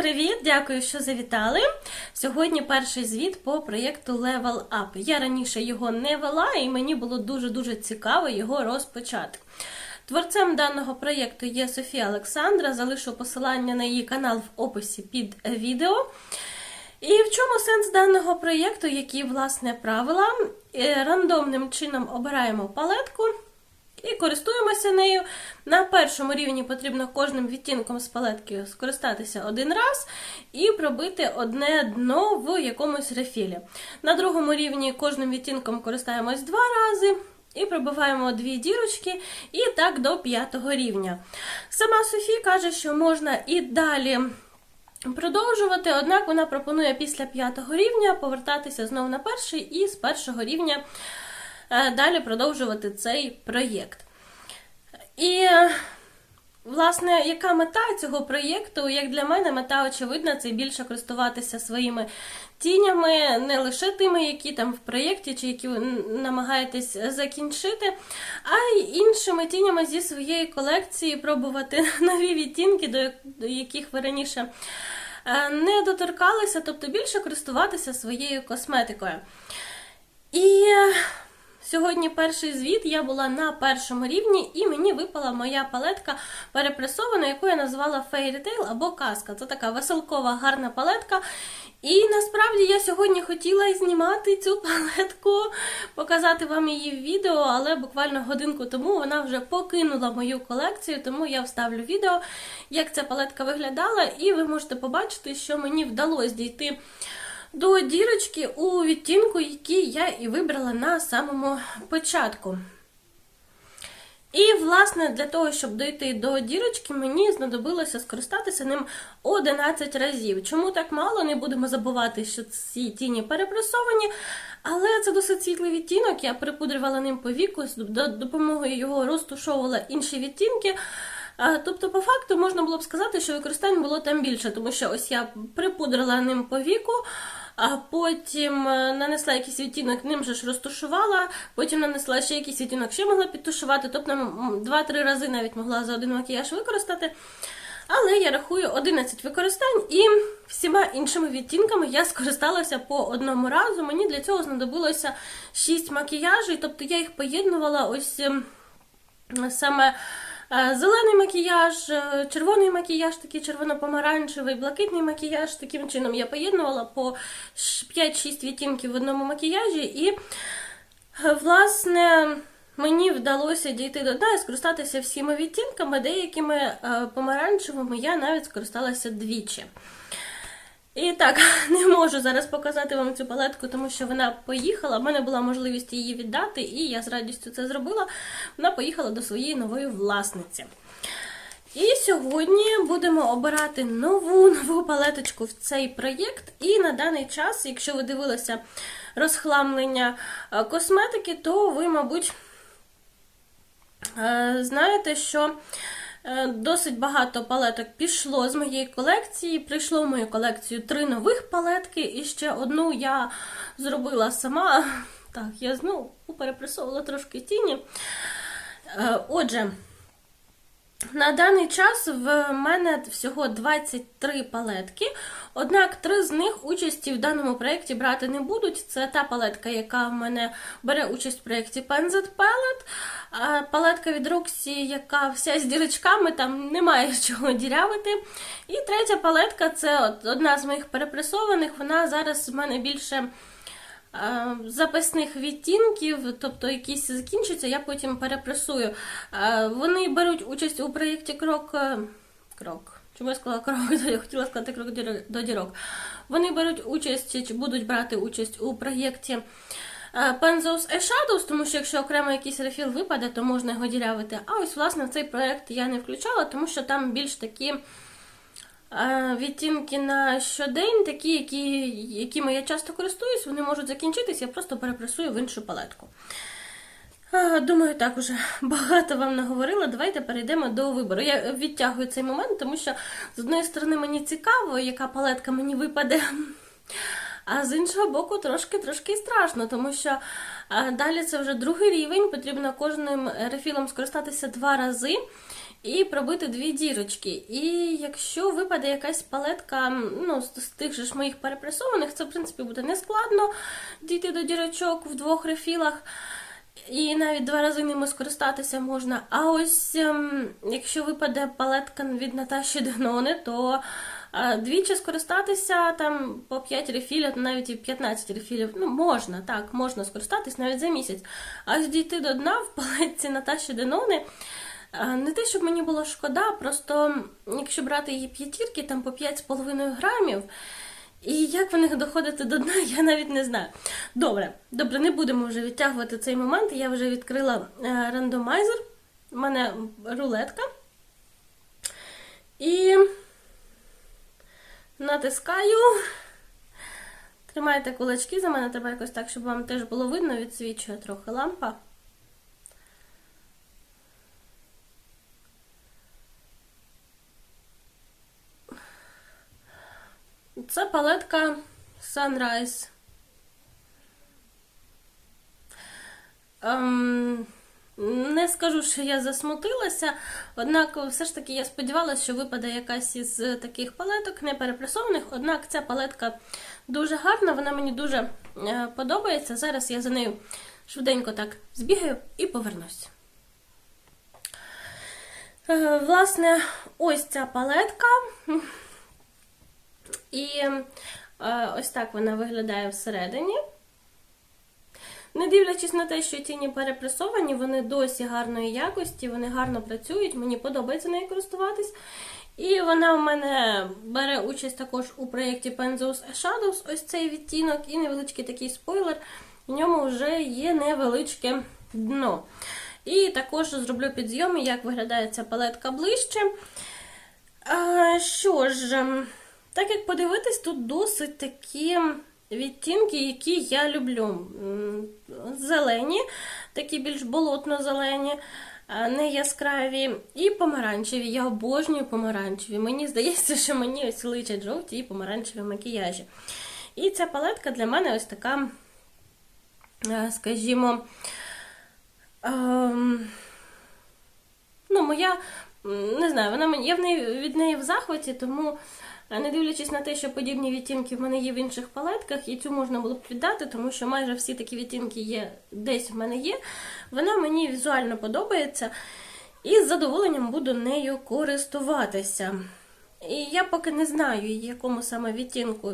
привіт! Дякую, що завітали. Сьогодні перший звіт по проєкту Level Up. Я раніше його не вела, і мені було дуже-дуже цікаво його розпочати. Творцем даного проєкту є Софія Олександра. Залишу посилання на її канал в описі під відео. І в чому сенс даного проєкту, які власне правила? Е, Рандомним чином обираємо палетку. І користуємося нею. На першому рівні потрібно кожним відтінком з палетки скористатися один раз і пробити одне дно в якомусь рефілі. На другому рівні кожним відтінком користаємось два рази. І пробиваємо дві дірочки, і так до п'ятого рівня. Сама Софі каже, що можна і далі продовжувати, однак вона пропонує після п'ятого рівня повертатися знову на перший і з першого рівня далі продовжувати цей проєкт. І, е, власне, яка мета цього проєкту? Як для мене, мета очевидна, це більше користуватися своїми тінями, не лише тими, які там в проєкті, чи які ви намагаєтесь закінчити, а й іншими тінями зі своєї колекції пробувати нові відтінки, до яких ви раніше е, не доторкалися, тобто більше користуватися своєю косметикою. І Сьогодні перший звіт я була на першому рівні, і мені випала моя палетка перепресована, яку я назвала Fairy Tail або казка. Це така веселкова, гарна палетка. І насправді я сьогодні хотіла знімати цю палетку, показати вам її в відео, але буквально годинку тому вона вже покинула мою колекцію, тому я вставлю відео, як ця палетка виглядала, і ви можете побачити, що мені вдалося дійти до дірочки у відтінку, який я і вибрала на самому початку. І, власне, для того, щоб дойти до дірочки, мені знадобилося скористатися ним 11 разів. Чому так мало? Не будемо забувати, що ці тіні перепресовані, але це досить світлий відтінок. Я припудрювала ним по віку, з допомогою його розтушовувала інші відтінки. Тобто, по факту, можна було б сказати, що використання було там більше, тому що ось я припудрила ним по віку а потім е, нанесла якийсь відтінок, ним же ж розтушувала, потім нанесла ще якийсь відтінок, ще могла підтушувати, тобто 2-3 рази навіть могла за один макіяж використати. Але я рахую 11 використань і всіма іншими відтінками я скористалася по одному разу. Мені для цього знадобилося 6 макіяжів, тобто я їх поєднувала ось ем, саме. Е, зелений макіяж, е, червоний макіяж, такий червоно-помаранчевий, блакитний макіяж. Таким чином я поєднувала по 5-6 відтінків в одному макіяжі. І, е, власне, мені вдалося дійти до дна і скористатися всіма відтінками, деякими помаранчевими я навіть скористалася двічі. І так, не можу зараз показати вам цю палетку, тому що вона поїхала. У мене була можливість її віддати, і я з радістю це зробила. Вона поїхала до своєї нової власниці. І сьогодні будемо обирати нову нову палеточку в цей проєкт. І на даний час, якщо ви дивилися розхламлення е, косметики, то ви, мабуть, е, знаєте, що. Е, досить багато палеток пішло з моєї колекції. Прийшло в мою колекцію три нових палетки, і ще одну я зробила сама. Так, я знову перепресовувала трошки тіні. Е, отже, на даний час в мене всього 23 палетки, однак три з них участі в даному проєкті брати не будуть. Це та палетка, яка в мене бере участь в проєкті Penzet Palette, палетка від Roxy, яка вся з дірочками, там немає чого дірявити. І третя палетка це одна з моїх перепресованих, вона зараз в мене більше. Е, записних відтінків, тобто якісь закінчаться, я потім перепресую. Е, вони беруть участь у проєкті Крок. Е, крок. Чому я сказала крок? Я хотіла сказати крок до дірок. Вони беруть участь чи будуть брати участь у проєкті Penzos Shadows, тому що якщо окремо якийсь рефіл випаде, то можна його дірявити. А ось, власне, цей проєкт я не включала, тому що там більш такі відтінки на щодень, такі, які, якими я часто користуюсь, вони можуть закінчитися, я просто перепресую в іншу палетку. Думаю, так уже багато вам наговорила. Давайте перейдемо до вибору. Я відтягую цей момент, тому що, з однієї сторони, мені цікаво, яка палетка мені випаде. А з іншого боку, трошки-трошки страшно, тому що далі це вже другий рівень, потрібно кожним рефілом скористатися два рази. І пробити дві дірочки. І якщо випаде якась палетка ну, з, тих же ж моїх перепресованих, це в принципі буде нескладно дійти до дірочок в двох рефілах. І навіть два рази ними скористатися можна. А ось ем, якщо випаде палетка від Наташі Денони, то е, двічі скористатися там по 5 рефілів, навіть і 15 рефілів. Ну, можна, так, можна скористатись навіть за місяць. А ось дійти до дна в палетці Наташі Денони. Не те, щоб мені було шкода, просто якщо брати її п'ятірки, там по 5,5 грамів. І як в них доходити до дна, я навіть не знаю. Добре, добре, не будемо вже відтягувати цей момент. Я вже відкрила е, рандомайзер. У мене рулетка. І натискаю. Тримайте кулачки за мене, треба якось так, щоб вам теж було видно, відсвічує трохи лампа. Це палетка Sunrise. Ем, не скажу, що я засмутилася, однак все ж таки я сподівалася, що випаде якась із таких палеток, не перепресованих. Однак ця палетка дуже гарна, вона мені дуже е, подобається. Зараз я за нею швиденько так збігаю і повернусь. Е, власне, ось ця палетка. І е, ось так вона виглядає всередині. Не дивлячись на те, що тіні перепресовані, вони досі гарної якості, вони гарно працюють, мені подобається нею користуватись. І вона в мене бере участь також у проєкті Penzos Shadows, ось цей відтінок, і невеличкий такий спойлер. В ньому вже є невеличке дно. І також зроблю підйоми, як виглядає ця палетка ближче. А, що ж, ем, так як подивитись, тут досить такі відтінки, які я люблю. Зелені, такі більш болотно-зелені, не яскраві, і помаранчеві. Я обожнюю помаранчеві. Мені здається, що мені ось личать жовті і помаранчеві макіяжі. І ця палетка для мене ось така, скажімо, ем, ну, моя, не знаю, вона мені, я в неї, від неї в захваті, тому, не дивлячись на те, що подібні відтінки в мене є в інших палетках, і цю можна було б віддати, тому що майже всі такі відтінки є десь в мене є. Вона мені візуально подобається, і з задоволенням буду нею користуватися. І я поки не знаю, якому саме відтінку,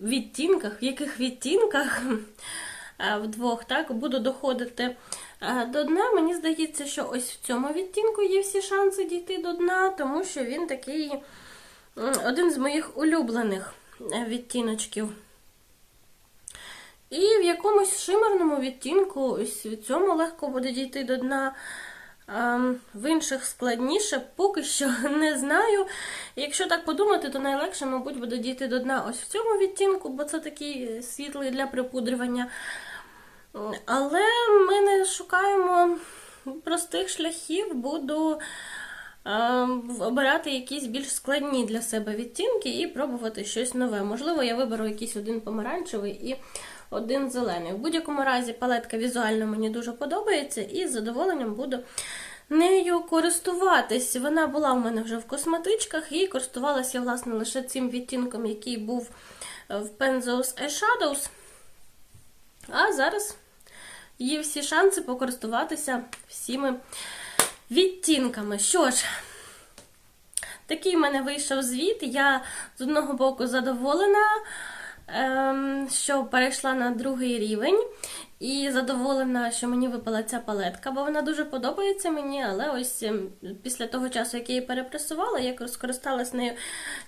відтінках, в яких відтінках вдвох так, буду доходити до дна. Мені здається, що ось в цьому відтінку є всі шанси дійти до дна, тому що він такий один з моїх улюблених е, відтіночків. І в якомусь шимерному відтінку, ось в цьому легко буде дійти до дна. Ем, В інших складніше, поки що не знаю. Якщо так подумати, то найлегше, мабуть, буде дійти до дна ось в цьому відтінку, бо це такий світлий для припудрювання. Але ми не шукаємо простих шляхів, буду обирати якісь більш складні для себе відтінки і пробувати щось нове. Можливо, я виберу якийсь один помаранчевий і один зелений. В будь-якому разі палетка візуально мені дуже подобається і з задоволенням буду нею користуватись. Вона була в мене вже в косметичках і користувалася власне, лише цим відтінком, який був е, в Penzos Eyeshadows. А зараз є всі шанси покористуватися всіми відтінками. Що ж, такий в мене вийшов звіт. Я з одного боку задоволена, ем, що перейшла на другий рівень. І задоволена, що мені випала ця палетка, бо вона дуже подобається мені, але ось ем, після того часу, як я її перепресувала, я скористалась нею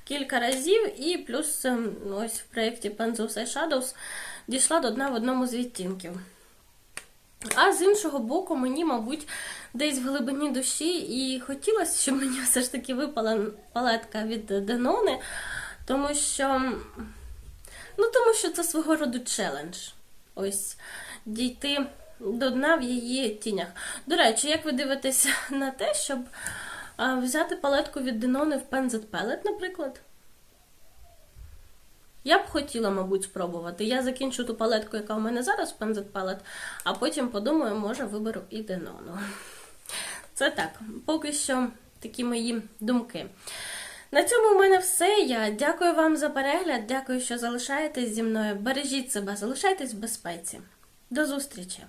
кілька разів, і плюс ем, ось в проєкті Penzos Eyeshadows дійшла до дна в одному з відтінків. А з іншого боку, мені, мабуть, десь в глибині душі і хотілося, щоб мені все ж таки випала палетка від Денони, тому що, ну, тому що це свого роду челендж. Ось дійти до дна в її тінях. До речі, як ви дивитеся на те, щоб взяти палетку від Денони в Penzet Palette, наприклад? Я б хотіла, мабуть, спробувати. Я закінчу ту палетку, яка в мене зараз, пензет палет, а потім подумаю, може виберу і Денону. Це так, поки що такі мої думки. На цьому в мене все. Я дякую вам за перегляд. Дякую, що залишаєтесь зі мною. Бережіть себе, залишайтесь в безпеці. До зустрічі!